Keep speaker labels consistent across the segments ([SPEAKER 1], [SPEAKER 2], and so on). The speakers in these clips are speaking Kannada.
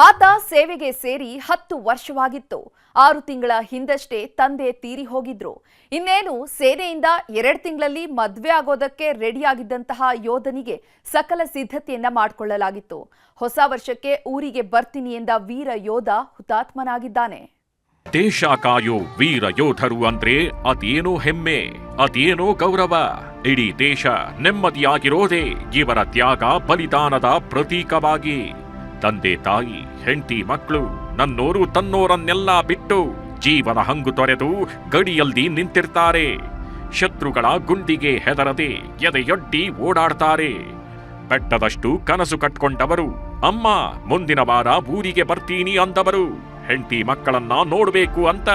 [SPEAKER 1] ಆತ ಸೇವೆಗೆ ಸೇರಿ ಹತ್ತು ವರ್ಷವಾಗಿತ್ತು. ಆರು ತಿಂಗಳ ಹಿಂದಷ್ಟೇ ತಂದೆ ತೀರಿ ಹೋಗಿದ್ರು. ಇನ್ನೇನು ಸೇನೆಯಿಂದ ಎರಡು ತಿಂಗಳಲ್ಲಿ ಮದ್ವೆ ಆಗೋದಕ್ಕೆ ರೆಡಿಯಾಗಿದ್ದಂತಹ ಯೋಧನಿಗೆ ಸಕಲ ಸಿದ್ಧತೆಯನ್ನ ಮಾಡಿಕೊಳ್ಳಲಾಗಿತ್ತು. ಹೊಸ ವರ್ಷಕ್ಕೆ ಊರಿಗೆ ಬರ್ತೀನಿ ಎಂದ ವೀರ ಯೋಧ ಹುತಾತ್ಮನಾಗಿದ್ದಾನೆ.
[SPEAKER 2] ದೇಶ ಕಾಯೋ ವೀರ ಯೋಧರು ಅಂದ್ರೆ ಅದೇನೋ ಹೆಮ್ಮೆ, ಅದೇನೋ ಗೌರವ. ಇಡೀ ದೇಶ ನೆಮ್ಮದಿಯಾಗಿರೋದೇ, ಇವರ ತ್ಯಾಗ ಬಲಿದಾನದ ಪ್ರತೀಕವಾಗಿ. ತಂದೆ ತಾಯಿ ಹೆಂಡತಿ ಮಕ್ಕಳು, ನನ್ನೋರು ತನ್ನೋರನ್ನೆಲ್ಲ ಬಿಟ್ಟು ಜೀವನ ಹಂಗು ತೊರೆದು ಗಡಿಯಲ್ಲಿ ನಿಂತಿರ್ತಾರೆ. ಶತ್ರುಗಳ ಗುಂಡಿಗೆ ಹೆದರದೆ ಎದೆಯೊಡ್ಡಿ ಓಡಾಡ್ತಾರೆ. ಬೆಟ್ಟದಷ್ಟು ಕನಸು ಕಟ್ಕೊಂಡವರು, ಅಮ್ಮ, ಮುಂದಿನ ವಾರ ಊರಿಗೆ ಬರ್ತೀನಿ ಅಂದವರು. ಹೆಂಡತಿ ಮಕ್ಕಳನ್ನ ನೋಡಬೇಕು ಅಂತ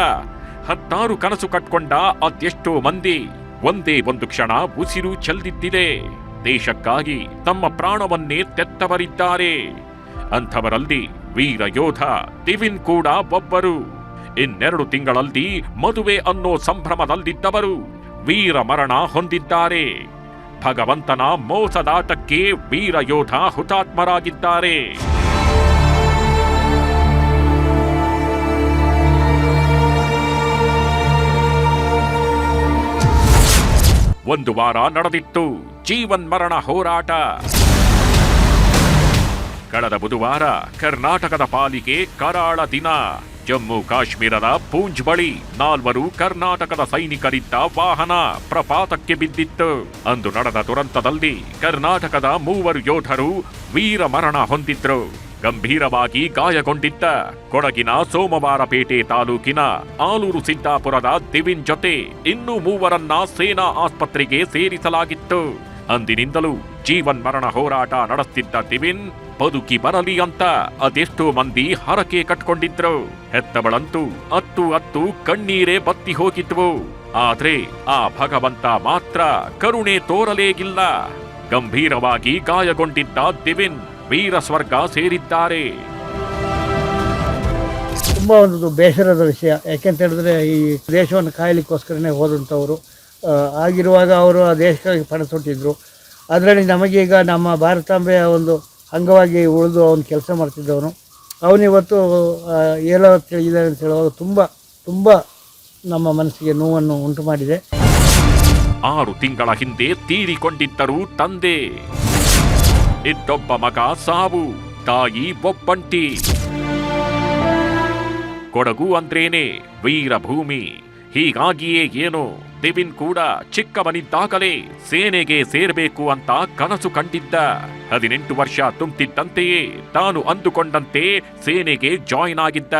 [SPEAKER 2] ಹತ್ತಾರು ಕನಸು ಕಟ್ಕೊಂಡ ಅದೆಷ್ಟೋ ಮಂದಿ ಒಂದೇ ಒಂದು ಕ್ಷಣ ಉಸಿರು ಚೆಲ್ದಿದ್ದಿದೆ. ದೇಶಕ್ಕಾಗಿ ತಮ್ಮ ಪ್ರಾಣವನ್ನೇ ತೆತ್ತವರಿದ್ದಾರೆ. ಅಂಥವರಲ್ಲಿ ವೀರ ಯೋಧ ದಿವಿನ್ ಕೂಡ ಒಬ್ಬರು. ಇನ್ನೆರಡು ತಿಂಗಳಲ್ಲಿ ಮದುವೆ ಅನ್ನೋ ಸಂಭ್ರಮದಲ್ಲಿದ್ದವರು ವೀರ ಮರಣ ಹೊಂದಿದ್ದಾರೆ. ಭಗವಂತನ ಮೋಸದಾಟಕ್ಕೆ ವೀರ ಯೋಧ ಹುತಾತ್ಮರಾಗಿದ್ದಾರೆ. ಒಂದು ವಾರ ನಡೆದಿತ್ತು. ಜೀವನ್ ಮರಣ ಹೋರಾಟ. ಕಳೆದ ಬುಧವಾರ ಕರ್ನಾಟಕದ ಪಾಲಿಕೆ ಕರಾಳ ದಿನ. ಜಮ್ಮು ಕಾಶ್ಮೀರದ ಪೂಂಜ್ ಬಳಿ ನಾಲ್ವರು ಕರ್ನಾಟಕದ ಸೈನಿಕರಿದ್ದ ವಾಹನ ಪ್ರಪಾತಕ್ಕೆ ಬಿದ್ದಿತ್ತು. ಅಂದು ನಡೆದ ದುರಂತದಲ್ಲಿ ಕರ್ನಾಟಕದ ಮೂವರು ಯೋಧರು ವೀರ ಮರಣ ಹೊಂದಿದ್ರು. ಗಂಭೀರವಾಗಿ ಗಾಯಗೊಂಡಿದ್ದ ಕೊಡಗಿನ ಸೋಮವಾರಪೇಟೆ ತಾಲೂಕಿನ ಆಲೂರು ಸಿದ್ದಾಪುರದ ದಿವಿನ್ ಜೊತೆ ಇನ್ನೂ ಮೂವರನ್ನ ಸೇನಾ ಆಸ್ಪತ್ರೆಗೆ ಸೇರಿಸಲಾಗಿತ್ತು. ಅಂದಿನಿಂದಲೂ ಜೀವನ್ ಮರಣ ಹೋರಾಟ ನಡೆಸ್ತಿದ್ದ ದಿವಿನ್ ಬದುಕಿ ಬರಲಿ ಅಂತ ಅದೆಷ್ಟೋ ಮಂದಿ ಹರಕೆ ಕಟ್ಕೊಂಡಿದ್ರು. ಹೆತ್ತವಳಂತೂ ಅತ್ತು ಅತ್ತು ಕಣ್ಣೀರೇ ಬತ್ತಿ ಹೋಗಿದ್ವು. ಆದ್ರೆ ಆ ಭಗವಂತ ಮಾತ್ರ ಕರುಣೆ ತೋರಲೇಗಿಲ್ಲ. ಗಂಭೀರವಾಗಿ ಗಾಯಗೊಂಡಿದ್ದ ದಿವಿನ್ ವೀರ ಸ್ವರ್ಗ ಸೇರಿದ್ದಾರೆ.
[SPEAKER 3] ತುಂಬ ಒಂದು ಬೇಸರದ ವಿಷಯ. ಯಾಕೆಂತ ಹೇಳಿದ್ರೆ ಈ ದೇಶವನ್ನು ಕಾಯಲಿಕ್ಕೋಸ್ಕರನೇ ಹೋದಂಥವರು ಆಗಿರುವಾಗ ಅವರು ಆ ದೇಶಕ್ಕಾಗಿ ಪಣ ತೊಟ್ಟಿದ್ರು ಅದರಲ್ಲಿ ನಮಗೀಗ ನಮ್ಮ ಭಾರತಾಂಬೆಯ ಒಂದು ಅಂಗವಾಗಿ ಉಳಿದು ಅವನು ಕೆಲಸ ಮಾಡ್ತಿದ್ದವನು. ಅವನಿವತ್ತು ಏನೋ ತಿಳಿದಿದ್ದಾನೆ ಅಂತ ಹೇಳುವಾಗ ತುಂಬ ತುಂಬ ನಮ್ಮ ಮನಸ್ಸಿಗೆ ನೋವನ್ನು ಉಂಟು ಮಾಡಿದೆ
[SPEAKER 2] ಆರು ತಿಂಗಳ ಹಿಂದೆ ತೀರಿಕೊಂಡಿದ್ದರು ತಂದೆ. ಇದ್ದೊಬ್ಬ ಮಗ ಸಾವು, ತಾಯಿ ಒಬ್ಬಂಟಿ. ಕೊಡಗು ಅಂದ್ರೇನೆ, ವೀರಭೂಮಿ. ಹೀಗಾಗಿಯೇ ಏನೋ? ದಿವಿನ್ ಕೂಡ ಚಿಕ್ಕವನಿದ್ದಾಗಲೇ ಸೇನೆಗೆ ಸೇರಬೇಕು ಅಂತ ಕನಸು ಕಂಡಿದ್ದ. ಹದಿನೆಂಟು ವರ್ಷ ತುಂಬ್ತಿದ್ದಂತೆಯೇ ತಾನು ಅಂದುಕೊಂಡಂತೆ ಸೇನೆಗೆ ಜಾಯಿನ್ ಆಗಿದ್ದ.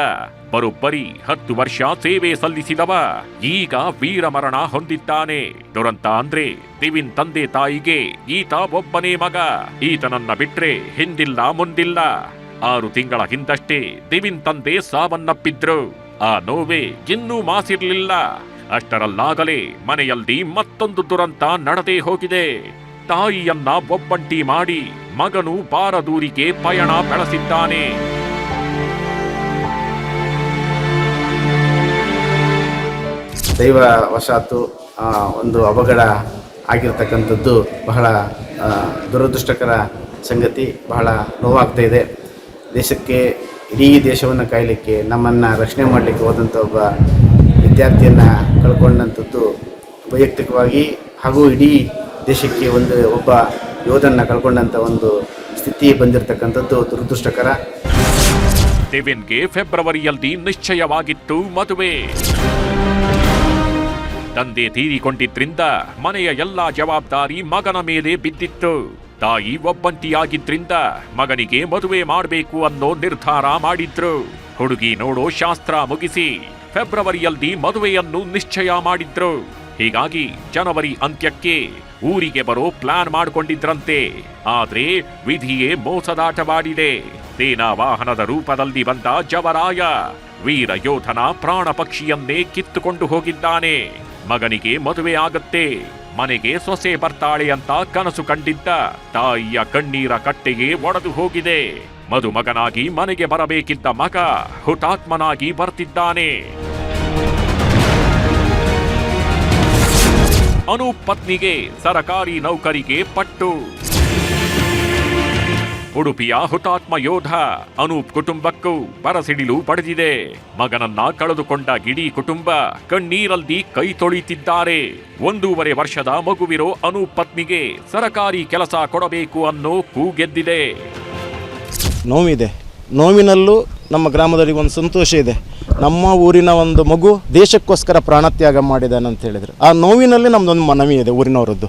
[SPEAKER 2] ಬರೋಬ್ಬರಿ ಹತ್ತು ವರ್ಷ ಸೇವೆ ಸಲ್ಲಿಸಿದವ. ಈಗ ವೀರಮರಣ ಹೊಂದಿದ್ದಾನೆ. ದುರಂತ ಅಂದ್ರೆ ದಿವಿನ್ ತಂದೆ ತಾಯಿಗೆ ಈತ ಒಬ್ಬನೇ ಮಗ. ಈತನನ್ನ ಬಿಟ್ರೆ ಹಿಂದಿಲ್ಲ ಮುಂದಿಲ್ಲ. ಆರು ತಿಂಗಳ ಹಿಂದಷ್ಟೇ ದಿವಿನ್ ತಂದೆ ಸಾವನ್ನಪ್ಪಿದ್ರು. ಆ ನೋವೇ ಇನ್ನೂ ಮಾಸಿರ್ಲಿಲ್ಲ. ಅಷ್ಟರಲ್ಲಾಗಲೇ ಮನೆಯಲ್ಲಿ ಮತ್ತೊಂದು ದುರಂತ ನಡೆದೇ ಹೋಗಿದೆ. ತಾಯಿಯನ್ನ ಒಬ್ಬಂಟಿ ಮಾಡಿ ಮಗನು ಬಾರದೂರಿಗೆ ಪಯಣ ಬೆಳೆಸಿದ್ದಾನೆ.
[SPEAKER 4] ದೈವ ವಶಾತು ಒಂದು ಅವಘಡ ಆಗಿರ್ತಕ್ಕಂಥದ್ದು ಬಹಳ ದುರದೃಷ್ಟಕರ ಸಂಗತಿ, ಬಹಳ ನೋವಾಗ್ತಾ ಇದೆ. ದೇಶಕ್ಕೆ, ಇಡೀ ದೇಶವನ್ನು ಕಾಯಲಿಕ್ಕೆ, ನಮ್ಮನ್ನು ರಕ್ಷಣೆ ಮಾಡಲಿಕ್ಕೆ ಹೋದಂಥ ಒಬ್ಬ ವಿದ್ಯಾರ್ಥಿಯನ್ನು ಕಳ್ಕೊಂಡಂಥದ್ದು ವೈಯಕ್ತಿಕವಾಗಿ ಹಾಗೂ ಇಡೀ ದೇಶಕ್ಕೆ ಒಂದು ಒಬ್ಬ ಯೋಧನ ಕಳ್ಕೊಂಡಂಥ ಒಂದು ಸ್ಥಿತಿ ಬಂದಿರತಕ್ಕಂಥದ್ದು ದುರದೃಷ್ಟಕರ.
[SPEAKER 2] ದೇವೆನ್ಗೆ ಫೆಬ್ರವರಿಯಲ್ಲಿ ನಿಶ್ಚಯವಾಗಿತ್ತು ಮದುವೆ. ತಂದೆ ತೀರಿಕೊಂಡಿದ್ರಿಂದ ಮನೆಯ ಎಲ್ಲಾ ಜವಾಬ್ದಾರಿ ಮಗನ ಮೇಲೆ ಬಿದ್ದಿತ್ತು. ತಾಯಿ ಒಬ್ಬಂಟಿಯಾಗಿದ್ರಿಂದ ಮಗನಿಗೆ ಮದುವೆ ಮಾಡಬೇಕು ಅನ್ನೋ ನಿರ್ಧಾರ ಮಾಡಿದ್ರು. ಹುಡುಗಿ ನೋಡೋ ಶಾಸ್ತ್ರ ಮುಗಿಸಿ ಫೆಬ್ರವರಿಯಲ್ಲಿ ಮದುವೆಯನ್ನು ನಿಶ್ಚಯ ಮಾಡಿದ್ರು. ಹೀಗಾಗಿ ಜನವರಿ ಅಂತ್ಯಕ್ಕೆ ಊರಿಗೆ ಬರೋ ಪ್ಲಾನ್ ಮಾಡಿಕೊಂಡಿದ್ರಂತೆ. ಆದ್ರೆ ವಿಧಿಯೇ ಮೋಸದಾಟವಾಡಿದೆ ಸೇನಾ ವಾಹನದ ರೂಪದಲ್ಲಿ ಬಂದ ಜವರಾಯ ವೀರ ಯೋಧನ ಪ್ರಾಣ ಪಕ್ಷಿಯನ್ನೇ ಕಿತ್ತುಕೊಂಡು ಹೋಗಿದ್ದಾನೆ. ಮಗನಿಗೆ ಮದುವೆ ಆಗತ್ತೆ. ಮನೆಗೆ ಸೊಸೆ ಬರ್ತಾಳೆ ಅಂತ ಕನಸು ಕಂಡಿದ್ದ ತಾಯಿಯ ಕಣ್ಣೀರ ಕಟ್ಟೆಗೆ ಒಡೆದು ಹೋಗಿದೆ. ಮದುಮಗನಾಗಿ ಮನೆಗೆ ಬರಬೇಕಿದ್ದ ಮಗ ಹುತಾತ್ಮನಾಗಿ ಬರ್ತಿದ್ದಾನೆ. ಅನೂಪ್ ಪತ್ನಿಗೆ ಸರಕಾರಿ ನೌಕರಿಗೆ ಪಟ್ಟು. ಉಡುಪಿಯ ಹುತಾತ್ಮ ಯೋಧ ಅನೂಪ್ ಕುಟುಂಬಕ್ಕೂ ಬರಸಿಡಿಲು ಪಡೆದಿದೆ. ಮಗನನ್ನ ಕಳೆದುಕೊಂಡ ಗಿಡೀ ಕುಟುಂಬ ಕಣ್ಣೀರಲ್ಲಿ ಕೈ ತೊಳಿತಿದ್ದಾರೆ. ಒಂದೂವರೆ ವರ್ಷದ ಮಗುವಿರೋ ಅನೂಪ್ ಪತ್ನಿಗೆ ಸರಕಾರಿ ಕೆಲಸ ಕೊಡಬೇಕು ಅನ್ನೋ ಕೂಗೆದ್ದಿದೆ.
[SPEAKER 5] ನೋವಿದೆ ನೋವಿನಲ್ಲೂ ನಮ್ಮ ಗ್ರಾಮದಲ್ಲಿ ಒಂದು ಸಂತೋಷ ಇದೆ. ನಮ್ಮ ಊರಿನ ಒಂದು ಮಗು ದೇಶಕ್ಕೋಸ್ಕರ ಪ್ರಾಣತ್ಯಾಗ ಮಾಡಿದಾನೆ ಅಂತ ಹೇಳಿದರು. ಆ ನೋವಿನಲ್ಲಿ ನಮ್ಮದೊಂದು ಮನವಿ ಇದೆ ಊರಿನವರದ್ದು.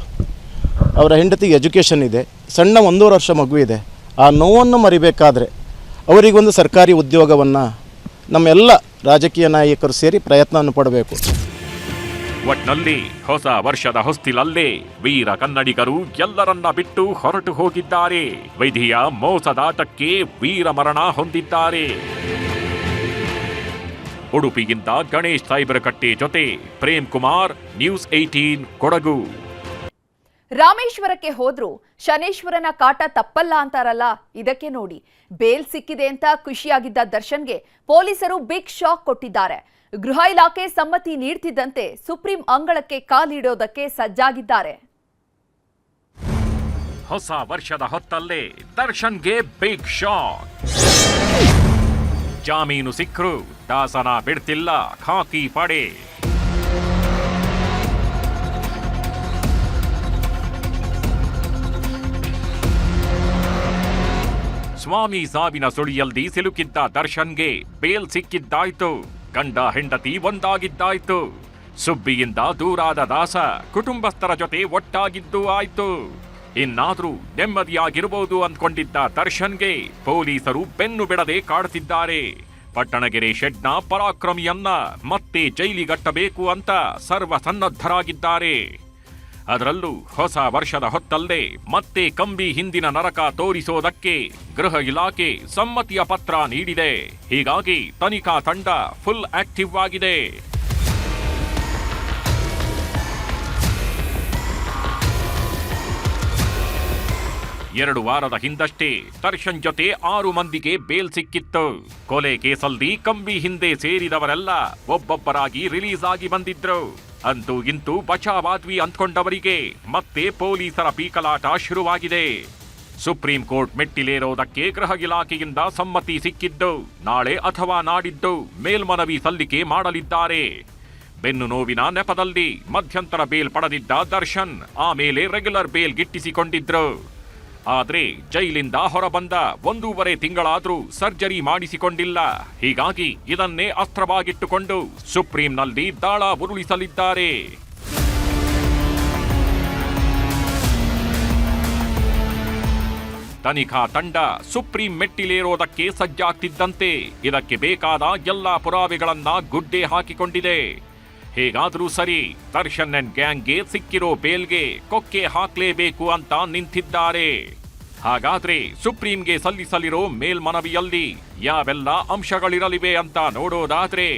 [SPEAKER 5] ಅವರ ಹೆಂಡತಿಗೆ ಎಜುಕೇಷನ್ ಇದೆ. ಸಣ್ಣ ಒಂದೂವರೆ ವರ್ಷ ಮಗು ಇದೆ. ಆ ನೋವನ್ನು ಮರಿಬೇಕಾದ್ರೆ ಅವರಿಗೊಂದು ಸರ್ಕಾರಿ ಉದ್ಯೋಗವನ್ನು ನಮ್ಮೆಲ್ಲ ರಾಜಕೀಯ ನಾಯಕರು ಸೇರಿ ಪ್ರಯತ್ನವನ್ನು ಪಡಬೇಕು.
[SPEAKER 2] ಒಟ್ನಲ್ಲಿ ಹೊಸ ವರ್ಷದ ಹೊಸ್ತಿಲಲ್ಲೇ ವೀರ ಕನ್ನಡಿಗರು ಎಲ್ಲರನ್ನ ಬಿಟ್ಟು ಹೊರಟು ಹೋಗಿದ್ದಾರೆ. ವಿಧಿಯ ಮೋಸದಾಟಕ್ಕೆ ವೀರ ಮರಣ ಹೊಂದಿದ್ದಾರೆ. ಉಡುಪಿಗಿಂತ ಗಣೇಶ್ ಸೈಬರಕಟ್ಟೆ ಜೊತೆ ಪ್ರೇಮ್ ಕುಮಾರ್, ನ್ಯೂಸ್ ಏಟೀನ್ ಕೊಡಗು.
[SPEAKER 1] ರಾಮೇಶ್ವರಕ್ಕೆ ಹೋದ್ರು, ಶನೇಶ್ವರನ ಕಾಟ ತಪ್ಪಲ್ಲ ಅಂತಾರಲ್ಲ, ಇದಕ್ಕೆ ನೋಡಿ. ಬೇಲ್ ಸಿಕ್ಕಿದೆ ಅಂತ ಖುಷಿಯಾಗಿದ್ದ ದರ್ಶನ್ಗೆ ಪೊಲೀಸರು ಬಿಗ್ ಶಾಕ್ ಕೊಟ್ಟಿದ್ದಾರೆ. ಗೃಹ ಇಲಾಖೆ ಸಮ್ಮತಿ ನೀಡ್ತಿದ್ದಂತೆ ಸುಪ್ರೀಂ ಅಂಗಳಕ್ಕೆ ಕಾಲಿಡೋದಕ್ಕೆ ಸಜ್ಜಾಗಿದ್ದಾರೆ.
[SPEAKER 2] ಹೊಸ ವರ್ಷದ ಹೊತ್ತಲ್ಲೇ ದರ್ಶನ್ಗೆ ಬಿಗ್ ಶಾಕ್ ಜಾಮೀನು ಸಿಕ್ಕರು, ದಾಸನ ಬಿಡ್ತಿಲ್ಲ, ಖಾಕಿ ಪಡೆ. ಸ್ವಾಮಿ ಸಾವಿನ ಸುಳಿಯಲ್ಲಿ ಸಿಲುಕಿದ್ದ ದರ್ಶನ್ಗೆ ಬೇಲ್ ಸಿಕ್ಕಿದ್ದಾಯ್ತು. ಗಂಡ ಹೆಂಡತಿ ಒಂದಾಗಿದ್ದಾಯ್ತು. ಸುಬ್ಬಿಯಿಂದ ದೂರಾದ ದಾಸ ಕುಟುಂಬಸ್ಥರ ಜೊತೆ ಒಟ್ಟಾಗಿದ್ದು ಆಯ್ತು. ಇನ್ನಾದರೂ ನೆಮ್ಮದಿಯಾಗಿರಬಹುದು ಅಂದ್ಕೊಂಡಿದ್ದ ದರ್ಶನ್ಗೆ ಪೊಲೀಸರು ಬೆನ್ನು ಬಿಡದೆ ಕಾಡುತ್ತಿದ್ದಾರೆ ಪಟ್ಟಣಗೆರೆ ಶೆಡ್ನ ಪರಾಕ್ರಮಿಯನ್ನ ಮತ್ತೆ ಜೈಲಿಗಟ್ಟಬೇಕು ಅಂತ ಸರ್ವಸನ್ನದ್ಧರಾಗಿದ್ದಾರೆ. ಅದರಲ್ಲೂ ಹೊಸ ವರ್ಷದ ಹೊತ್ತಲ್ಲೇ ಮತ್ತೆ ಕಂಬಿ ಹಿಂದಿನ ನರಕ ತೋರಿಸೋದಕ್ಕೆ ಗೃಹ ಇಲಾಖೆ ಸಮ್ಮತಿಯ ಪತ್ರ ನೀಡಿದೆ. ಹೀಗಾಗಿ ತನಿಖಾ ತಂಡ ಫುಲ್ ಆಕ್ಟಿವ್ ಆಗಿದೆ ಎರಡು ವಾರದ ಹಿಂದಷ್ಟೇ ದರ್ಶನ್ ಜೊತೆ ಆರು ಮಂದಿಗೆ ಬೇಲ್ ಸಿಕ್ಕಿತ್ತು. ಕೊಲೆ ಕೇಸಲ್ಲಿ ಕಂಬಿ ಹಿಂದೆ ಸೇರಿದವರೆಲ್ಲ ಒಬ್ಬೊಬ್ಬರಾಗಿ ರಿಲೀಸ್ ಆಗಿ ಬಂದಿದ್ರು. ಅಂತೂ ಇಂತೂ ಬಚಾವಾದ್ವಿ ಅಂದ್ಕೊಂಡವರಿಗೆ ಮತ್ತೆ ಪೊಲೀಸರ ಪೀಕಲಾಟ ಶುರುವಾಗಿದೆ. ಸುಪ್ರೀಂ ಕೋರ್ಟ್ ಮೆಟ್ಟಿಲೇರೋದಕ್ಕೆ ಗೃಹ ಇಲಾಖೆಯಿಂದ ಸಮ್ಮತಿ ಸಿಕ್ಕಿದ್ದು, ನಾಳೆ ಅಥವಾ ನಾಡಿದ್ದು ಮೇಲ್ಮನವಿ ಸಲ್ಲಿಕೆ ಮಾಡಲಿದ್ದಾರೆ. ಬೆನ್ನು ನೋವಿನ ನೆಪದಲ್ಲಿ ಮಧ್ಯಂತರ ಬೇಲ್ ಪಡೆದಿದ್ದ ದರ್ಶನ್ ಆಮೇಲೆ ರೆಗ್ಯುಲರ್ ಬೇಲ್ ಗಿಟ್ಟಿಸಿಕೊಂಡಿದ್ರು. ಆದ್ರೆ ಜೈಲಿಂದ ಹೊರಬಂದ ಒಂದೂವರೆ ತಿಂಗಳಾದರೂ ಸರ್ಜರಿ ಮಾಡಿಸಿಕೊಂಡಿಲ್ಲ. ಹೀಗಾಗಿ ಇದನ್ನೇ ಅಸ್ತ್ರವಾಗಿಟ್ಟುಕೊಂಡು ಸುಪ್ರೀಂನಲ್ಲಿ ದಾಳ ಉರುಳಿಸಲಿದ್ದಾರೆ. ತನಿಖಾ ತಂಡ ಸುಪ್ರೀಂ ಮೆಟ್ಟಿಲೇರೋದಕ್ಕೆ ಸಜ್ಜಾಗ್ತಿದ್ದಂತೆ. ಇದಕ್ಕೆ ಬೇಕಾದ ಎಲ್ಲಾ ಪುರಾವೆಗಳನ್ನ ಗುಡ್ಡೆ ಹಾಕಿಕೊಂಡಿದೆ. ಹೇಗಾದ್ರೂ ಸರಿ, ದರ್ಶನ್ ಅಂಡ್ ಗ್ಯಾಂಗ್ಗೆ ಸಿಕ್ಕಿರೋ ಬೇಲ್ಗೆ ಕೊಕ್ಕೆ ಹಾಕ್ಲೇಬೇಕು ಅಂತ ನಿಂತಿದ್ದಾರೆ. ಹಾಗಾದ್ರೆ ಸುಪ್ರೀಂಗೆ ಸಲ್ಲಿಸಲಿರೋ ಮೇಲ್ಮನವಿಯಲ್ಲಿ ಯಾವೆಲ್ಲ ಅಂಶಗಳಿರಲಿವೆ ಅಂತ ನೋಡೋದಾದ್ರೆ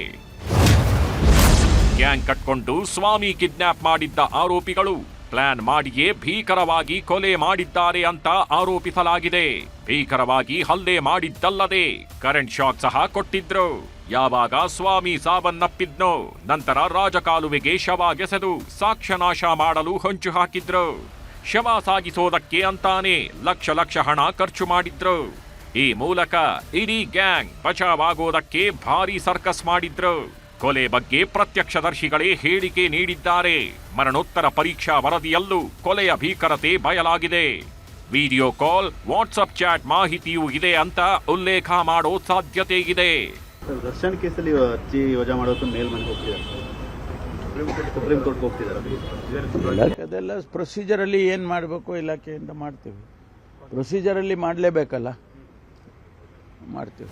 [SPEAKER 2] ಗ್ಯಾಂಗ್ ಕಟ್ಕೊಂಡು ಸ್ವಾಮಿ ಕಿಡ್ನಾಪ್ ಮಾಡಿದ್ದ ಆರೋಪಿಗಳು ಪ್ಲಾನ್ ಮಾಡಿಯೇ ಭೀಕರವಾಗಿ ಕೊಲೆ ಮಾಡಿದ್ದಾರೆ ಅಂತ ಆರೋಪಿಸಲಾಗಿದೆ. ಭೀಕರವಾಗಿ ಹಲ್ಲೆ ಮಾಡಿದ್ದಲ್ಲದೆ ಕರೆಂಟ್ ಶಾಕ್ ಸಹ ಕೊಟ್ಟಿದ್ರು. ಯಾವಾಗ ಸ್ವಾಮಿ ಸಾವನ್ನಪ್ಪಿದ್ನೋ ನಂತರ ರಾಜಕಾಲುವೆಗೆ ಶವ ಗೆಸೆದು ಸಾಕ್ಷ್ಯನಾಶ ಮಾಡಲು ಹೊಂಚು ಹಾಕಿದ್ರು. ಶವ ಸಾಗಿಸೋದಕ್ಕೆ ಅಂತಾನೆ ಲಕ್ಷ ಲಕ್ಷ ಹಣ ಖರ್ಚು ಮಾಡಿದ್ರು. ಈ ಮೂಲಕ ಇಡೀ ಗ್ಯಾಂಗ್ ಬಚಾವಾಗೋದಕ್ಕೆ ಭಾರಿ ಸರ್ಕಸ್ ಮಾಡಿದ್ರು. ಕೊಲೆ ಬಗ್ಗೆ ಪ್ರತ್ಯಕ್ಷದರ್ಶಿಗಳೇ ಹೇಳಿಕೆ ನೀಡಿದ್ದಾರೆ. ಮರಣೋತ್ತರ ಪರೀಕ್ಷಾ ವರದಿಯಲ್ಲೂ ಕೊಲೆಯ ಭೀಕರತೆ ಬಯಲಾಗಿದೆ. ವಿಡಿಯೋ ಕಾಲ್ ವಾಟ್ಸಪ್ ಚಾಟ್ ಮಾಹಿತಿಯೂ ಇದೆ ಅಂತ ಉಲ್ಲೇಖ ಮಾಡೋ ಸಾಧ್ಯತೆ ಇದೆ.
[SPEAKER 6] ದರ್ಶನ್ ಕೇಸಲ್ಲಿ ಅರ್ಜಿ ವಜಾ ಮಾಡೋದು ಮೇಲ್ಮನೆಗೆ ಹೋಗ್ತಿದ್ದಾರೆ. ಸುಪ್ರೀಂ ಕೋರ್ಟ್ ಸುಪ್ರೀಂ ಕೋರ್ಟ್ಗೆ ಹೋಗ್ತಿದ್ದಾರೆ
[SPEAKER 7] ಅದೆಲ್ಲ ಪ್ರೊಸೀಜರಲ್ಲಿ ಏನು ಮಾಡಬೇಕು ಇಲಾಖೆಯಿಂದ ಮಾಡ್ತೀವಿ. ಪ್ರೊಸೀಜರಲ್ಲಿ ಮಾಡಲೇಬೇಕಲ್ಲ. ಮಾಡ್ತೀವಿ.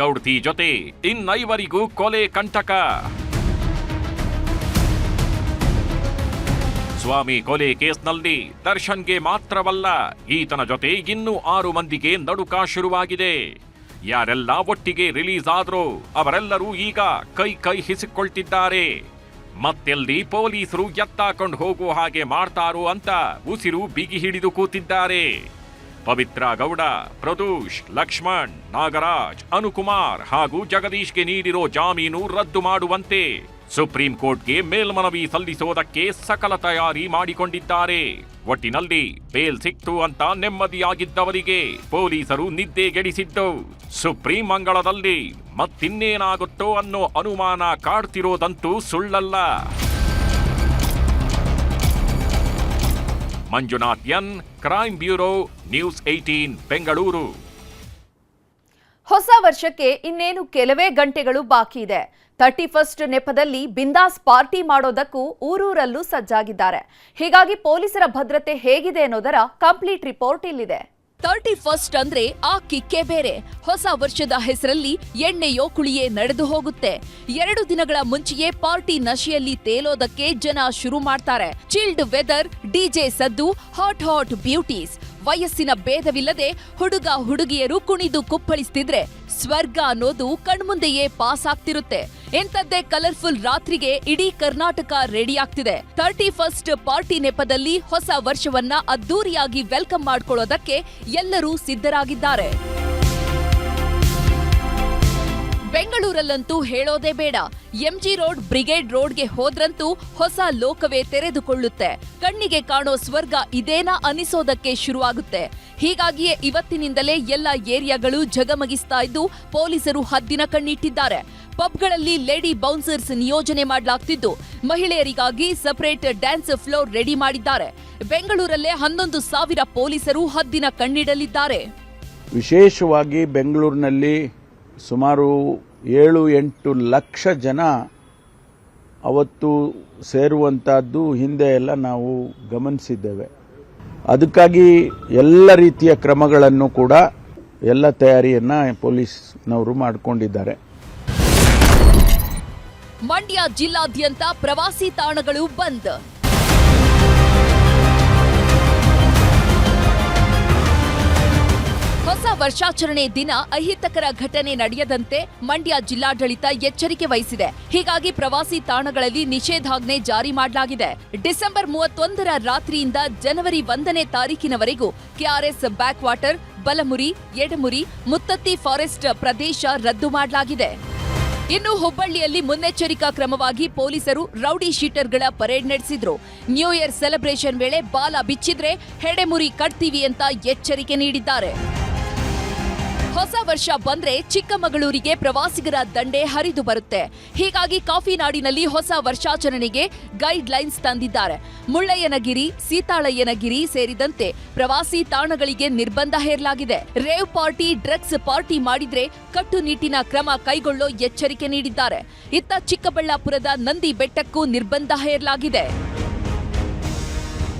[SPEAKER 2] ಗೌಡ್ತಿ ಜೊತೆ ಇನ್ನೈವರಿಗೂ ಕೊಲೆ ಕಂಟಕ. ಸ್ವಾಮಿ ಕೊಲೆ ಕೇಸ್ನಲ್ಲಿ ದರ್ಶನ್ಗೆ ಮಾತ್ರವಲ್ಲ, ಈತನ ಜೊತೆ ಇನ್ನೂ ಆರು ಮಂದಿಗೆ ನಡುಕ ಶುರುವಾಗಿದೆ. ಯಾರೆಲ್ಲ ಒಟ್ಟಿಗೆ ರಿಲೀಸ್ ಆದ್ರೋ ಅವರೆಲ್ಲರೂ ಈಗ ಕೈ ಕೈ ಹಿಸಿಕೊಳ್ತಿದ್ದಾರೆ. ಮತ್ತೆಲ್ಲಿ ಪೊಲೀಸರು ಎತ್ತಾಕೊಂಡು ಹೋಗುವ ಹಾಗೆ ಮಾಡ್ತಾರೋ ಅಂತ ಉಸಿರು ಬಿಗಿ ಹಿಡಿದು ಕೂತಿದ್ದಾರೆ. ಪವಿತ್ರ ಗೌಡ, ಪ್ರದೂಷ್, ಲಕ್ಷ್ಮಣ್, ನಾಗರಾಜ್, ಅನುಕುಮಾರ್ ಹಾಗೂ ಜಗದೀಶ್ಗೆ ನೀಡಿರೋ ಜಾಮೀನು ರದ್ದು ಮಾಡುವಂತೆ ಸುಪ್ರೀಂ ಕೋರ್ಟ್ಗೆ ಮೇಲ್ಮನವಿ ಸಲ್ಲಿಸೋದಕ್ಕೆ ಸಕಲ ತಯಾರಿ ಮಾಡಿಕೊಂಡಿದ್ದಾರೆ. ಒಟ್ಟಿನಲ್ಲಿ ಬೇಲ್ ಸಿಕ್ತು ಅಂತ ನೆಮ್ಮದಿಯಾಗಿದ್ದವರಿಗೆ ಪೊಲೀಸರು ನಿದ್ದೆಗೆಡಿಸಿದ್ದು ಸುಪ್ರೀಂ ಮಂಗಳದಲ್ಲಿ ಮತ್ತಿನ್ನೇನಾಗುತ್ತೋ ಅನ್ನೋ ಅನುಮಾನ ಕಾಡ್ತಿರೋದಂತೂ ಸುಳ್ಳಲ್ಲ. Manjunath N crime bureau news eighteen Bengaluru
[SPEAKER 1] ಹೊಸ ವರ್ಷಕ್ಕೆ ಇನ್ನೇನು ಕೆಲವೇ ಗಂಟೆಗಳು ಬಾಕಿ ಇದೆ. ಥರ್ಟಿ ಫಸ್ಟ್ ನೆಪದಲ್ಲಿ ಬಿಂದಾಸ್ ಪಾರ್ಟಿ ಮಾಡೋದಕ್ಕೂ ಊರೂರಲ್ಲೂ ಸಜ್ಜಾಗಿದ್ದಾರೆ. ಹೀಗಾಗಿ ಪೊಲೀಸರ ಭದ್ರತೆ ಹೇಗಿದೆ ಅನ್ನೋದರ ಕಂಪ್ಲೀಟ್ ರಿಪೋರ್ಟ್ ಇಲ್ಲಿದೆ.
[SPEAKER 8] ಥರ್ಟಿ ಫಸ್ಟ್ ಅಂದ್ರೆ ಆ ಕಿಕ್ಕೆ ಬೇರೆ. ಹೊಸ ವರ್ಷದ ಹೆಸರಲ್ಲಿ ಎಣ್ಣೆ ಯೋಕುಳಿಯೇ ನಡೆದು ಹೋಗುತ್ತೆ. ಎರಡು ದಿನಗಳ ಮುಂಚೆಯೇ ಪಾರ್ಟಿ ನಶೆಯಲ್ಲಿ ತೇಲೋದಕ್ಕೆ ಜನ ಶುರು ಮಾಡ್ತಾರೆ. ಚಿಲ್ಡ್ ವೆದರ್ ಡಿಜೆ ಸದ್ದು ಹಾಟ್ ಹಾಟ್ ಬ್ಯೂಟೀಸ್ ವಯಸ್ಸಿನ ಭೇದವಿಲ್ಲದೆ ಹುಡುಗ ಹುಡುಗಿಯರು ಕುಣಿದು ಕುಪ್ಪಳಿಸ್ತಿದ್ರೆ ಸ್ವರ್ಗ ಅನ್ನೋದು ಕಣ್ಮುಂದೆಯೇ ಪಾಸ್ ಆಗ್ತಿರುತ್ತೆ. ಎಂತದ್ದೇ ಕಲರ್ಫುಲ್ ರಾತ್ರಿಗೆ ಇಡೀ ಕರ್ನಾಟಕ ರೆಡಿ ಆಗ್ತಿದೆ. ತರ್ಟಿ ಫಸ್ಟ್ ಪಾರ್ಟಿ ನೆಪದಲ್ಲಿ ಹೊಸ ವರ್ಷವನ್ನ ಅದ್ದೂರಿಯಾಗಿ ವೆಲ್ಕಮ್ ಮಾಡ್ಕೊಳ್ಳೋದಕ್ಕೆ ಎಲ್ಲರೂ ಸಿದ್ಧರಾಗಿದ್ದಾರೆ. ಬೆಂಗಳೂರಲ್ಲಂತೂ ಹೇಳೋದೇ ಬೇಡ. ಎಂಜಿ ರೋಡ್, ಬ್ರಿಗೇಡ್ ರೋಡ್ಗೆ ಹೋದ್ರಂತೂ ಹೊಸ ಲೋಕವೇ ತೆರೆದುಕೊಳ್ಳುತ್ತೆ. ಕಣ್ಣಿಗೆ ಕಾಣೋ ಸ್ವರ್ಗ ಇದೇನಾ ಅನಿಸೋದಕ್ಕೆ ಶುರುವಾಗುತ್ತೆ. ಹೀಗಾಗಿಯೇ ಇವತ್ತಿನಿಂದಲೇ ಎಲ್ಲ ಏರಿಯಾಗಳು ಜಗಮಗಿಸ್ತಾ ಇದ್ದು ಪೊಲೀಸರು ಹದ್ದಿನ ಕಣ್ಣಿಟ್ಟಿದ್ದಾರೆ. ಪಬ್ಗಳಲ್ಲಿ ಲೇಡಿ ಬೌನ್ಸರ್ಸ್ ನಿಯೋಜನೆ ಮಾಡಲಾಗ್ತಿದ್ದು. ಮಹಿಳೆಯರಿಗಾಗಿ ಸಪರೇಟ್ ಡ್ಯಾನ್ಸ್ ಫ್ಲೋರ್ ರೆಡಿ ಮಾಡಿದ್ದಾರೆ. ಬೆಂಗಳೂರಲ್ಲೇ ಹನ್ನೊಂದು ಸಾವಿರ ಪೊಲೀಸರು ಹದ್ದಿನ ಕಣ್ಣಿಡಲಿದ್ದಾರೆ.
[SPEAKER 7] ವಿಶೇಷವಾಗಿ ಬೆಂಗಳೂರಿನಲ್ಲಿ ಸುಮಾರು ಏಳು ಎಂಟು ಲಕ್ಷ ಜನ ಅವತ್ತು ಸೇರುವಂತಹದ್ದು ಹಿಂದೆ ಎಲ್ಲ ನಾವು ಗಮನಿಸಿದ್ದೇವೆ. ಅದಕ್ಕಾಗಿ ಎಲ್ಲ ರೀತಿಯ ಕ್ರಮಗಳನ್ನು ಕೂಡ ಎಲ್ಲ ತಯಾರಿಯನ್ನು ಪೊಲೀಸ್ನವರು ಮಾಡಿಕೊಂಡಿದ್ದಾರೆ.
[SPEAKER 8] ಮಂಡ್ಯ ಜಿಲ್ಲಾದ್ಯಂತ ಪ್ರವಾಸಿ ತಾಣಗಳು ಬಂದ್. ವರ್ಷಾಚರಣೆ ದಿನ ಅಹಿತಕರ ಘಟನೆ ನಡೆಯದಂತೆ ಮಂಡ್ಯ ಜಿಲ್ಲಾಡಳಿತ ಎಚ್ಚರಿಕೆ ವಹಿಸಿದೆ. ಹೀಗಾಗಿ ಪ್ರವಾಸಿ ತಾಣಗಳಲ್ಲಿ ನಿಷೇಧಾಜ್ಞೆ ಜಾರಿ ಮಾಡಲಾಗಿದೆ. ಡಿಸೆಂಬರ್ ಮೂವತ್ತೊಂದರ ರಾತ್ರಿಯಿಂದ ಜನವರಿ ಒಂದನೇ ತಾರೀಕಿನವರೆಗೂ KRS back water Balamuri, Edamuri, Muthathi forest ಪ್ರದೇಶ ರದ್ದು ಮಾಡಲಾಗಿದೆ. ಇನ್ನು ಹುಬ್ಬಳ್ಳಿಯಲ್ಲಿ ಮುನ್ನೆಚ್ಚರಿಕಾ ಕ್ರಮವಾಗಿ ಪೊಲೀಸರು ರೌಡಿ ಶೀಟರ್ಗಳ ಪರೇಡ್ ನಡೆಸಿದ್ರು. ನ್ಯೂ ಇಯರ್ ಸೆಲೆಬ್ರೇಷನ್ ವೇಳೆ ಬಾಲ ಬಿಚ್ಚಿದ್ರೆ, ಹೆಡೆಮುರಿ ಕಟ್ತೀವಿ ಅಂತ ಎಚ್ಚರಿಕೆ ನೀಡಿದ್ದಾರೆ. ಹೊಸ ವರ್ಷ ಬಂದ್ರೆ ಚಿಕ್ಕಮಗಳೂರಿಗೆ ಪ್ರವಾಸಿಗರ ದಂಡೆ ಹರಿದು ಬರುತ್ತೆ. ಹೀಗಾಗಿ ಕಾಫಿ ನಾಡಿನಲ್ಲಿ ಹೊಸ ವರ್ಷಾಚರಣೆಗೆ ಗೈಡ್ ಲೈನ್ಸ್ ತಂದಿದ್ದಾರೆ. ಮುಳ್ಳಯ್ಯನಗಿರಿ, ಸೀತಾಳಯ್ಯನಗಿರಿ ಸೇರಿದಂತೆ ಪ್ರವಾಸಿ ತಾಣಗಳಿಗೆ ನಿರ್ಬಂಧ ಹೇರಲಾಗಿದೆ. ರೇವ್ ಪಾರ್ಟಿ, ಡ್ರಗ್ಸ್ ಪಾರ್ಟಿ ಮಾಡಿದ್ರೆ ಕಟ್ಟುನಿಟ್ಟಿನ ಕ್ರಮ ಕೈಗೊಳ್ಳೋ ಎಚ್ಚರಿಕೆ ನೀಡಿದ್ದಾರೆ. ಇತ್ತ ಚಿಕ್ಕಬಳ್ಳಾಪುರದ ನಂದಿ ಬೆಟ್ಟಕ್ಕೂ ನಿರ್ಬಂಧ ಹೇರಲಾಗಿದೆ.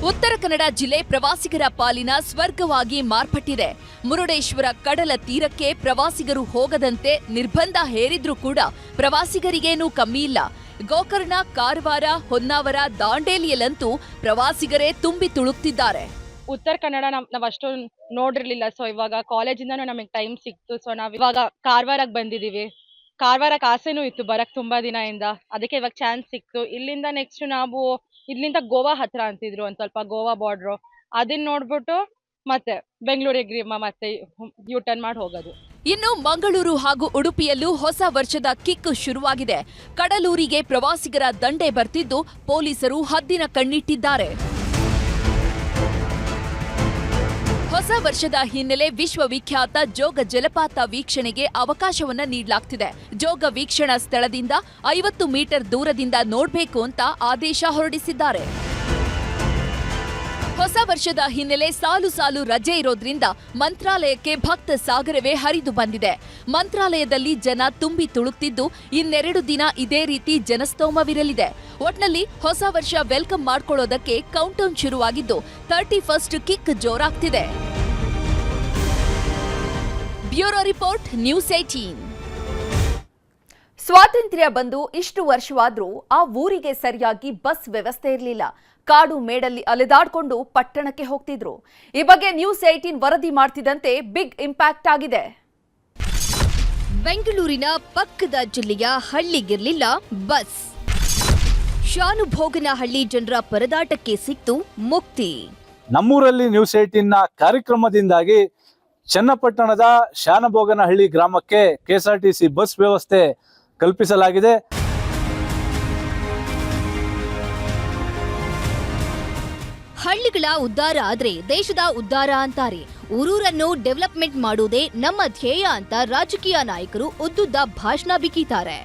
[SPEAKER 8] ಉತ್ತರ ಕನ್ನಡ ಜಿಲ್ಲೆ ಪ್ರವಾಸಿಗರ ಪಾಲಿನ ಸ್ವರ್ಗವಾಗಿ ಮಾರ್ಪಟ್ಟಿದೆ. ಮುರುಡೇಶ್ವರ ಕಡಲ ತೀರಕ್ಕೆ ಪ್ರವಾಸಿಗರು ಹೋಗದಂತೆ ನಿರ್ಬಂಧ ಹೇರಿದ್ರೂ ಕೂಡ ಪ್ರವಾಸಿಗರಿಗೇನೂ ಕಮ್ಮಿ ಇಲ್ಲ. ಗೋಕರ್ಣ, ಕಾರವಾರ, ಹೊನ್ನಾವರ ದಾಂಡೇಲಿಯಲ್ಲಂತೂ ಪ್ರವಾಸಿಗರೇ ತುಂಬಿ ತುಳುಕ್ತಿದ್ದಾರೆ.
[SPEAKER 9] ಉತ್ತರ ಕನ್ನಡ ನಾವು ನಾವ್ ಅಷ್ಟು ನೋಡಿರ್ಲಿಲ್ಲ. ಸೊ ಇವಾಗ ಕಾಲೇಜಿಂದನೂ ನಮಗೆ ಟೈಮ್ ಸಿಕ್ತು. ಸೊ ನಾವ್ ಇವಾಗ ಕಾರವಾರಕ್ಕೆ ಬಂದಿದೀವಿ. ಕಾರವಾರಕ್ಕೆ ಆಸೆನೂ ಇತ್ತು ಬರಕ್ ತುಂಬಾ ದಿನದಿಂದ. ಅದಕ್ಕೆ ಇವಾಗ ಚಾನ್ಸ್ ಸಿಕ್ತು. ಇಲ್ಲಿಂದ ನೆಕ್ಸ್ಟ್ ನಾವು ಇಲ್ಲಿಂದ ಗೋವಾ ಹತ್ರ ಅಂತಿದ್ರು ಒಂದ್ ಸ್ವಲ್ಪ ಗೋವಾ ಬಾರ್ಡ್ರು ಅದನ್ನ ನೋಡ್ಬಿಟ್ಟು ಮತ್ತೆ ಬೆಂಗಳೂರಿಗೆ ಮತ್ತೆ ಯು ಟರ್ನ್ ಮಾಡಿ ಹೋಗೋದು.
[SPEAKER 8] ಇನ್ನು ಮಂಗಳೂರು ಹಾಗೂ ಉಡುಪಿಯಲ್ಲೂ ಹೊಸ ವರ್ಷದ ಕಿಕ್ ಶುರುವಾಗಿದೆ. ಕಡಲೂರಿಗೆ ಪ್ರವಾಸಿಗರ ದಂಡೆ ಬರ್ತಿದ್ದು ಪೊಲೀಸರು ಹದ್ದಿನ ಕಣ್ಣಿಟ್ಟಿದ್ದಾರೆ. ಹೊಸ ವರ್ಷದ ಹಿನ್ನೆಲೆ ವಿಶ್ವವಿಖ್ಯಾತ ಜೋಗ ಜಲಪಾತ ವೀಕ್ಷಣೆಗೆ ಅವಕಾಶವನ್ನ ನೀಡಲಾಗ್ತಿದೆ. ಜೋಗ ವೀಕ್ಷಣಾ ಸ್ಥಳದಿಂದ ಐವತ್ತು ಮೀಟರ್ ದೂರದಿಂದ ನೋಡಬೇಕು ಅಂತ ಆದೇಶ ಹೊರಡಿಸಿದ್ದಾರೆ. ಹೊಸ ವರ್ಷದ ಹಿನ್ನೆಲೆ ಸಾಲು ಸಾಲು ರಜೆ ಇರೋದ್ರಿಂದ ಮಂತ್ರಾಲಯಕ್ಕೆ ಭಕ್ತ ಸಾಗರವೇ ಹರಿದು ಬಂದಿದೆ. ಮಂತ್ರಾಲಯದಲ್ಲಿ ಜನ ತುಂಬಿ ತುಳುಕ್ತಿದ್ದು ಇನ್ನೆರಡು ದಿನ ಇದೇ ರೀತಿ ಜನಸ್ತೋಮವಿರಲಿದೆ. ಒಟ್ನಲ್ಲಿ ಹೊಸ ವರ್ಷ ವೆಲ್ಕಮ್ ಮಾಡ್ಕೊಳ್ಳೋದಕ್ಕೆ ಕೌಂಟೌನ್ ಶುರುವಾಗಿದ್ದು ತರ್ಟಿ ಫಸ್ಟ್ ಕಿಕ್ ಜೋರಾಗ್ತಿದೆ. ಬ್ಯೂರೋ ರಿಪೋರ್ಟ್, ನ್ಯೂಸ್ ಏಟೀನ್
[SPEAKER 1] ಸ್ವಾತಂತ್ರ್ಯ ಬಂದು ಇಷ್ಟು ವರ್ಷವಾದರೂ ಆ ಊರಿಗೆ ಸರಿಯಾಗಿ ಬಸ್ ವ್ಯವಸ್ಥೆ ಇರಲಿಲ್ಲ. ಕಾಡು ಮೇಡಲ್ಲಿ ಅಲೆದಾಡ್ಕೊಂಡು ಪಟ್ಟಣಕ್ಕೆ ಹೋಗ್ತಿದ್ರು. ಈ ಬಗ್ಗೆ ನ್ಯೂಸ್ ಏಟೀನ್ ವರದಿ ಮಾಡ್ತಿದ್ದಂತೆ ಬಿಗ್ ಇಂಪ್ಯಾಕ್ಟ್ ಆಗಿದೆ.
[SPEAKER 8] ಬೆಂಗಳೂರಿನ ಪಕ್ಕದ ಜಿಲ್ಲೆಯ ಹಳ್ಳಿಗಿರ್ಲಿಲ್ಲ ಬಸ್. ಶಾನುಭೋಗನಹಳ್ಳಿ ಜನರ ಪರದಾಟಕ್ಕೆ ಸಿಕ್ತು ಮುಕ್ತಿ.
[SPEAKER 10] ನಮ್ಮೂರಲ್ಲಿ ನ್ಯೂಸ್ ಏಟಿನ ಕಾರ್ಯಕ್ರಮದಿಂದಾಗಿ ಚನ್ನಪಟ್ಟಣದ ಶಾನಭೋಗನಹಳ್ಳಿ ಗ್ರಾಮಕ್ಕೆ ಕೆಎಸ್ಆರ್ಟಿಸಿ ಬಸ್ ವ್ಯವಸ್ಥೆ ಕಲ್ಪಿಸಲಾಗಿದೆ.
[SPEAKER 11] ಹಳ್ಳಿಗಳ ಉದ್ಧಾರ ಆದ್ರೆ ದೇಶದ ಉದ್ಧಾರ ಅಂತಾರೆ. ಊರೂರನ್ನು ಡೆವಲಪ್ಮೆಂಟ್ ಮಾಡುವುದೇ ನಮ್ಮ ಧ್ಯೇಯ ಅಂತ ರಾಜಕೀಯ ನಾಯಕರು ಉದ್ದುದ್ದ ಭಾಷಣ ಬಿಕ್ಕಿತಾರೆ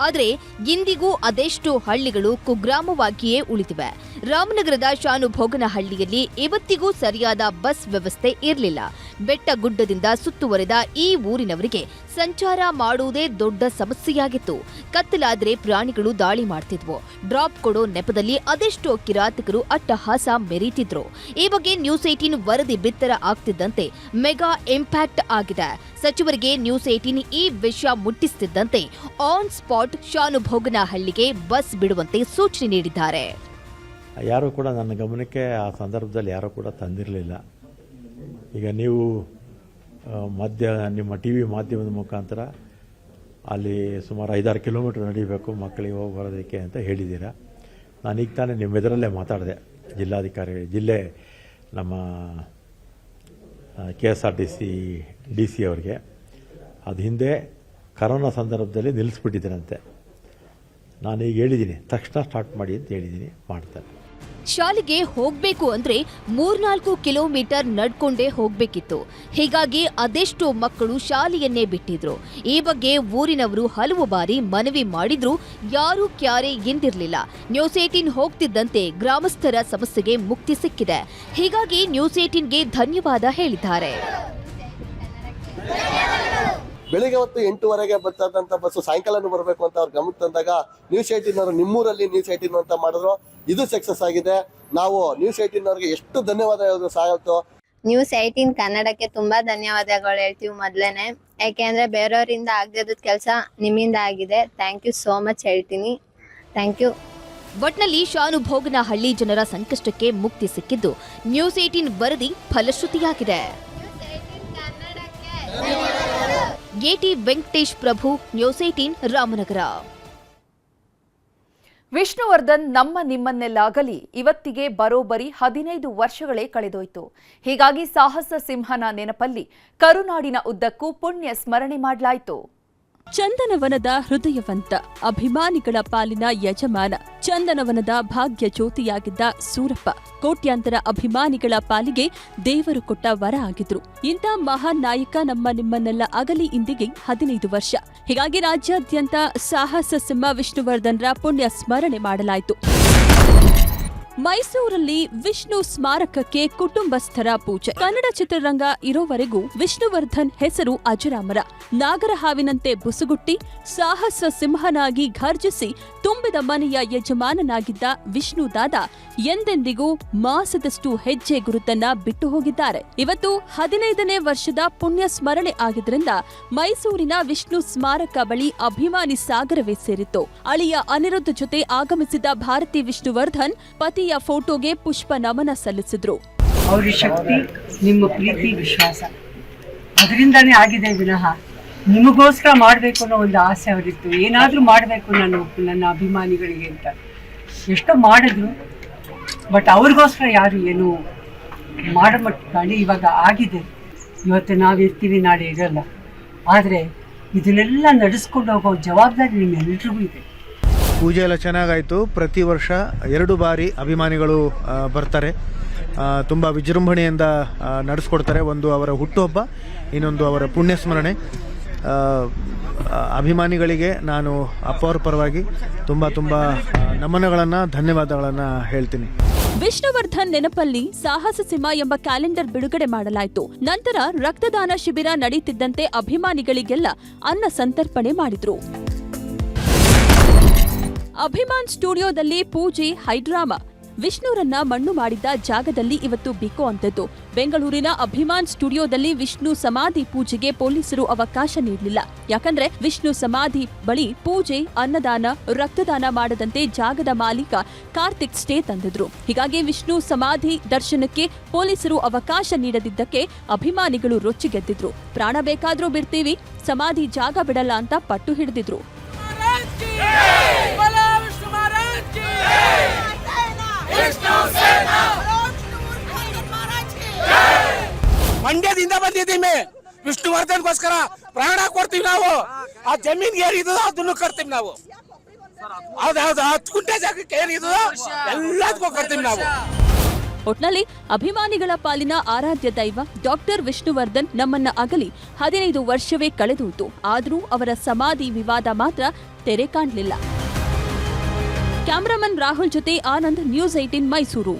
[SPEAKER 11] ಆದ್ರೆ ಇಂದಿಗೂ ಅದೆಷ್ಟು ಹಳ್ಳಿಗಳು ಕುಗ್ರಾಮವಾಗಿಯೇ ಉಳಿದಿವೆ. ರಾಮನಗರದ ಶಾನುಭೋಗನಹಳ್ಳಿಯಲ್ಲಿ ಇವತ್ತಿಗೂ ಸರಿಯಾದ ಬಸ್ ವ್ಯವಸ್ಥೆ ಇರಲಿಲ್ಲ. ಬೆಟ್ಟ ಗುಡ್ಡದಿಂದ ಸುತ್ತುವರೆದ ಈ ಊರಿನವರಿಗೆ ಸಂಚಾರ ಮಾಡುವುದೇ ದೊಡ್ಡ ಸಮಸ್ಯೆಯಾಗಿತ್ತು. ಕತ್ತಲಾದ್ರೆ ಪ್ರಾಣಿಗಳು ದಾಳಿ ಮಾಡ್ತಿದ್ವು. ಡ್ರಾಪ್ ಕೊಡೋ ನೆಪದಲ್ಲಿ ಅದೆಷ್ಟೋ ಕಿರಾತಕರು ಅಟ್ಟಹಾಸ ಮೆರೀತಿದ್ರು. ಈ ಬಗ್ಗೆ ನ್ಯೂಸ್ ಏಟೀನ್ ವರದಿ ಬಿತ್ತರ ಆಗ್ತಿದ್ದಂತೆ ಮೆಗಾ ಇಂಪ್ಯಾಕ್ಟ್ ಆಗಿದೆ. ಸಚಿವರಿಗೆ ನ್ಯೂಸ್ ಏಟೀನ್ ಈ ವಿಷಯ ಮುಟ್ಟಿಸ್ತಿದ್ದಂತೆ ಆನ್ ಸ್ಪಾಟ್ ಶಾನುಭೋಗನಹಳ್ಳಿಗೆ ಬಸ್ ಬಿಡುವಂತೆ ಸೂಚನೆ ನೀಡಿದ್ದಾರೆ.
[SPEAKER 12] ಯಾರು ಕೂಡ ನನ್ನ ಗಮನಕ್ಕೆ ಆ ಸಂದರ್ಭದಲ್ಲಿ ಯಾರೂ ಕೂಡ ತಂದಿರಲಿಲ್ಲ. ಈಗ ನೀವು ಮಾಧ್ಯ ನಿಮ್ಮ ಟಿ ವಿ ಮಾಧ್ಯಮದ ಮುಖಾಂತರ ಅಲ್ಲಿ ಸುಮಾರು ಐದಾರು ಕಿಲೋಮೀಟ್ರ್ ನಡೀಬೇಕು ಮಕ್ಕಳಿಗೆ ಹೋಗಿ ಬರೋದಕ್ಕೆ ಅಂತ ಹೇಳಿದ್ದೀರಾ. ನಾನು ಈಗ ತಾನೇ ನಿಮ್ಮ ಎದರಲ್ಲೇ ಮಾತಾಡಿದೆ. ಜಿಲ್ಲಾಧಿಕಾರಿ, ಜಿಲ್ಲೆ ನಮ್ಮ K S R T C D C ಅವರಿಗೆ. ಅದು ಹಿಂದೆ ಕರೋನಾ ಸಂದರ್ಭದಲ್ಲಿ ನಿಲ್ಲಿಸ್ಬಿಟ್ಟಿದ್ದೀರಂತೆ. ನಾನು ಈಗ ಹೇಳಿದ್ದೀನಿ, ತಕ್ಷಣ ಸ್ಟಾರ್ಟ್ ಮಾಡಿ ಅಂತ ಹೇಳಿದ್ದೀನಿ ಮಾಡ್ತಾರೆ
[SPEAKER 11] ಶಾಲೆಗೆ ಹೋಗಬೇಕು ಅಂದ್ರೆ ಮೂರ್ನಾಲ್ಕು ಕಿಲೋಮೀಟರ್ ನಡ್ಕೊಂಡೇ ಹೋಗಬೇಕಿತ್ತು. ಹೀಗಾಗಿ ಅದೆಷ್ಟೋ ಮಕ್ಕಳು ಶಾಲೆಯನ್ನೇ ಬಿಟ್ಟಿದ್ರು. ಈ ಬಗ್ಗೆ ಊರಿನವರು ಹಲವು ಬಾರಿ ಮನವಿ ಮಾಡಿದ್ರು. ಯಾರೂ ಕ್ಯಾರೆ ಎಂದಿರಲಿಲ್ಲ. ನ್ಯೂಸ್ ಏಟೀನ್ ಹೋಗ್ತಿದ್ದಂತೆ ಗ್ರಾಮಸ್ಥರ ಸಮಸ್ಯೆಗೆ ಮುಕ್ತಿ ಸಿಕ್ಕಿದೆ. ಹೀಗಾಗಿ ನ್ಯೂಸ್ ಏಟೀನ್ಗೆ ಧನ್ಯವಾದ ಹೇಳಿದ್ದಾರೆ.
[SPEAKER 5] ಬೆಳಿಗ್ಗೆ ಹೊತ್ತು ಎಂಟೂವರೆಗೆ ಬರ್ತಕ್ಕಂಥ ಬಸ್ಸು ಸಾಯಂಕಾಲನೂ ಬರಬೇಕು ಅಂತ ಅವ್ರು ಗಮನ ತಂದಾಗ ನ್ಯೂಸ್ ಏಟೀನ್ ಅವರು ನಿಮ್ಮೂರಲ್ಲಿ ನ್ಯೂಸ್ ಏಟೀನ್ ಅಂತ ಮಾಡಿದ್ರು. ಇದು ಸಕ್ಸಸ್ ಆಗಿದೆ. ನಾವು ನ್ಯೂಸ್ ಏಟೀನ್ ಅವ್ರಿಗೆ ಎಷ್ಟು ಧನ್ಯವಾದ ಹೇಳಿದ್ರು ಸಾಯಲ್ತು
[SPEAKER 13] ನ್ಯೂಸ್ ಏಟೀನ್ ಕನ್ನಡಕ್ಕೆ ತುಂಬಾ ಧನ್ಯವಾದಗಳು ಹೇಳ್ತೀವಿ ಮೊದ್ಲೇನೆ. ಯಾಕೆಂದ್ರೆ ಬೇರೆಯವರಿಂದ ಆಗದ ಕೆಲಸ ನಿಮ್ಮಿಂದ ಆಗಿದೆ. ಥ್ಯಾಂಕ್ ಯು ಸೋ ಮಚ್ ಹೇಳ್ತೀನಿ. ಥ್ಯಾಂಕ್ ಯು
[SPEAKER 11] ಒಟ್ನಲ್ಲಿ ಶಾನುಭೋಗನಹಳ್ಳಿ ಜನರ ಸಂಕಷ್ಟಕ್ಕೆ ಮುಕ್ತಿ ಸಿಕ್ಕಿದ್ದು ನ್ಯೂಸ್ ಏಟೀನ್ ವರದಿ ಫಲಶ್ರುತಿಯಾಗಿದೆ. A T Venkatesh Prabhu, news eighteen Ramanagara.
[SPEAKER 8] Vishnuvardhan ನಮ್ಮ ನಿಮ್ಮನ್ನೆಲ್ಲಾಗಲಿ, ಇವತ್ತಿಗೆ ಬರೋಬ್ಬರಿ ಹದಿನೈದು ವರ್ಷಗಳೇ ಕಳೆದೋಯ್ತು. ಹೀಗಾಗಿ ಸಾಹಸ ಸಿಂಹನ ನೆನಪಲ್ಲಿ ಕರುನಾಡಿನ ಉದ್ದಕ್ಕೂ ಪುಣ್ಯ ಸ್ಮರಣೆ ಮಾಡಲಾಯಿತು.
[SPEAKER 11] ಚಂದನವನದ ಹೃದಯವಂತ, ಅಭಿಮಾನಿಗಳ ಪಾಲಿನ ಯಜಮಾನ, ಚಂದನವನದ ಭಾಗ್ಯ ಜ್ಯೋತಿಯಾಗಿದ್ದ ಸೂರಪ್ಪ. ಕೋಟ್ಯಾಂತರ ಅಭಿಮಾನಿಗಳ ಪಾಲಿಗೆ ದೇವರು ಕೊಟ್ಟ ವರ ಆಗಿದ್ರು. ಇಂಥ ಮಹಾನ್ ನಾಯಕ ನಮ್ಮ ನಿಮ್ಮನ್ನೆಲ್ಲ ಅಗಲಿ ಇಂದಿಗೆ ಹದಿನೈದು ವರ್ಷ. ಹೀಗಾಗಿ ರಾಜ್ಯಾದ್ಯಂತ ಸಾಹಸ ಸಿಂಹ ವಿಷ್ಣುವರ್ಧನ್ರ ಪುಣ್ಯ ಸ್ಮರಣೆ ಮಾಡಲಾಯಿತು. ಮೈಸೂರಲ್ಲಿ ವಿಷ್ಣು ಸ್ಮಾರಕಕ್ಕೆ ಕುಟುಂಬಸ್ಥರ ಪೂಜೆ. ಕನ್ನಡ ಚಿತ್ರರಂಗ ಇರೋವರೆಗೂ ವಿಷ್ಣುವರ್ಧನ್ ಹೆಸರು ಅಜರಾಮರ. ನಾಗರಹಾವಿನಂತೆ ಬುಸುಗುಟ್ಟಿ, ಸಾಹಸ ಸಿಂಹನಾಗಿ ಘರ್ಜಿಸಿ ತುಂಬಿದ ಮನೆಯ ಯಜಮಾನನಾಗಿದ್ದ ವಿಷ್ಣು ದಾದ ಎಂದೆಂದಿಗೂ ಮಾಸದಷ್ಟು ಹೆಜ್ಜೆ ಗುರುತನ್ನ ಬಿಟ್ಟು ಹೋಗಿದ್ದಾರೆ. ಇವತ್ತು ಹದಿನೈದನೇ ವರ್ಷದ ಪುಣ್ಯ ಸ್ಮರಣೆ ಆಗಿದ್ದರಿಂದ ಮೈಸೂರಿನ ವಿಷ್ಣು ಸ್ಮಾರಕ ಬಳಿ ಅಭಿಮಾನಿ ಸಾಗರವೇ ಸೇರಿತ್ತು. ಅಳಿಯ ಅನಿರುದ್ಧ ಜೊತೆ ಆಗಮಿಸಿದ ಭಾರತಿ ವಿಷ್ಣುವರ್ಧನ್, ಪತಿಯ ಫೋಟೋಗೆ ಪುಷ್ಪ ನಮನ ಸಲ್ಲಿಸಿದ್ರು.
[SPEAKER 14] ಅವರ ಶಕ್ತಿ, ನಿಮ್ಮ ಪ್ರೀತಿ, ವಿಶ್ವಾಸ. ಅದರಿಂದಾನೇ ಆಗಿದೆ ವಿನಃ ನಿಮಗೋಸ್ಕರ ಮಾಡಬೇಕು ಅನ್ನೋ ಒಂದು ಆಸೆ ಅವರಿತ್ತು. ಏನಾದರೂ ಮಾಡಬೇಕು ನಾನು ನನ್ನ ಅಭಿಮಾನಿಗಳಿಗೆ ಅಂತ. ಎಷ್ಟೋ ಮಾಡಿದ್ರು, ಬಟ್ ಅವ್ರಿಗೋಸ್ಕರ ಯಾರು ಏನು ಮಾಡೋ ಮಟ್ಟಿ ಇವಾಗ ಆಗಿದೆ. ಇವತ್ತು ನಾವಿರ್ತೀವಿ ನಾಳೆ ಇರಲ್ಲ. ಆದರೆ ಇದನ್ನೆಲ್ಲ ನಡೆಸ್ಕೊಂಡು ಹೋಗೋ ಜವಾಬ್ದಾರಿ ನಿಮ್ಮೆಲ್ರಿಗೂ ಇದೆ.
[SPEAKER 15] ಪೂಜೆ ಎಲ್ಲ ಚೆನ್ನಾಗಾಯಿತು. ಪ್ರತಿ ವರ್ಷ ಎರಡು ಬಾರಿ ಅಭಿಮಾನಿಗಳು ಬರ್ತಾರೆ. ತುಂಬ ವಿಜೃಂಭಣೆಯಿಂದ ನಡೆಸ್ಕೊಡ್ತಾರೆ. ಒಂದು ಅವರ ಹುಟ್ಟುಹಬ್ಬ, ಇನ್ನೊಂದು ಅವರ ಪುಣ್ಯ ಸ್ಮರಣೆ ಅಭಿಮಾನಿಗಳಿಗೆ ನಾನು ಅಪ್ಪವ್ರ ಪರವಾಗಿ ತುಂಬ ತುಂಬ ನಮನಗಳನ್ನು, ಧನ್ಯವಾದಗಳನ್ನು ಹೇಳ್ತೀನಿ.
[SPEAKER 11] ವಿಷ್ಣುವರ್ಧನ್ ನೆನಪಲ್ಲಿ ಸಾಹಸ ಸಿಂಹ ಎಂಬ ಕ್ಯಾಲೆಂಡರ್ ಬಿಡುಗಡೆ ಮಾಡಲಾಯಿತು. ನಂತರ ರಕ್ತದಾನ ಶಿಬಿರ ನಡೆಯುತ್ತಿದ್ದಂತೆ ಅಭಿಮಾನಿಗಳಿಗೆಲ್ಲ ಅನ್ನ ಸಂತರ್ಪಣೆ ಮಾಡಿದ್ರು. ಅಭಿಮಾನ್ ಸ್ಟುಡಿಯೋದಲ್ಲಿ ಪೂಜೆ, ಹೈಡ್ರಾಮಾ. ವಿಷ್ಣುರನ್ನ ಮಣ್ಣು ಮಾಡಿದ್ದ ಜಾಗದಲ್ಲಿ ಇವತ್ತು ಬಿಕೋ ಅಂತದ್ದು ಬೆಂಗಳೂರಿನ ಅಭಿಮಾನ್ ಸ್ಟುಡಿಯೋದಲ್ಲಿ ವಿಷ್ಣು ಸಮಾಧಿ ಪೂಜೆಗೆ ಪೊಲೀಸರು ಅವಕಾಶ ನೀಡಲಿಲ್ಲ. ಯಾಕಂದ್ರೆ ವಿಷ್ಣು ಸಮಾಧಿ ಬಳಿ ಪೂಜೆ, ಅನ್ನದಾನ, ರಕ್ತದಾನ ಮಾಡದಂತೆ ಜಾಗದ ಮಾಲೀಕ ಕಾರ್ತಿಕ್ ಸ್ಟೇ ತಂದಿದ್ರು. ಹೀಗಾಗಿ ವಿಷ್ಣು ಸಮಾಧಿ ದರ್ಶನಕ್ಕೆ ಪೊಲೀಸರು ಅವಕಾಶ ನೀಡದಿದ್ದಕ್ಕೆ ಅಭಿಮಾನಿಗಳು ರೊಚ್ಚಿಗೆದ್ದಿದ್ರು. ಪ್ರಾಣ ಬೇಕಾದ್ರೂ ಬಿಡ್ತೀವಿ, ಸಮಾಧಿ ಜಾಗ ಬಿಡಲ್ಲ ಅಂತ ಪಟ್ಟು ಹಿಡಿದಿದ್ರು.
[SPEAKER 6] ಮಂಡ್ಯದಿಂದ ಬಂದಿದ್ದೀವಿ ವಿಷ್ಣುವರ್ಧನ್ಗೋಸ್ಕರ ಪ್ರಾಣ ಕೊಡ್ತೀವಿ ನಾವು. ಆ ಜಮೀನ್ಗೆ ಏನಿದ್ದು ಅದನ್ನು ಕಟ್ತೀವಿ ನಾವು. ಹತ್ತು ಗುಂಟೆ ಜಾಗಕ್ಕೆ ಎಲ್ಲದಕ್ಕೂ ಕಟ್ತೀವಿ ನಾವು.
[SPEAKER 11] ಒಟ್ನಲ್ಲಿ ಅಭಿಮಾನಿಗಳ ಪಾಲಿನ ಆರಾಧ್ಯ ದೈವ ಡಾಕ್ಟರ್ ವಿಷ್ಣುವರ್ಧನ್ ನಮ್ಮನ್ನ ಅಗಲಿ ಹದಿನೈದು ವರ್ಷವೇ ಕಳೆದೋಯ್ತು ಆದರೂ ಅವರ ಸಮಾಧಿ ವಿವಾದ ಮಾತ್ರ ತೆರೆ ಕಾಣಲಿಲ್ಲ. ಕ್ಯಾಮರಾಮನ್ ರಾಹುಲ್ ಜೊತೆ ಆನಂದ್ ನ್ಯೂಸ್ ಏಟಿನ್ ಮೈಸೂರು.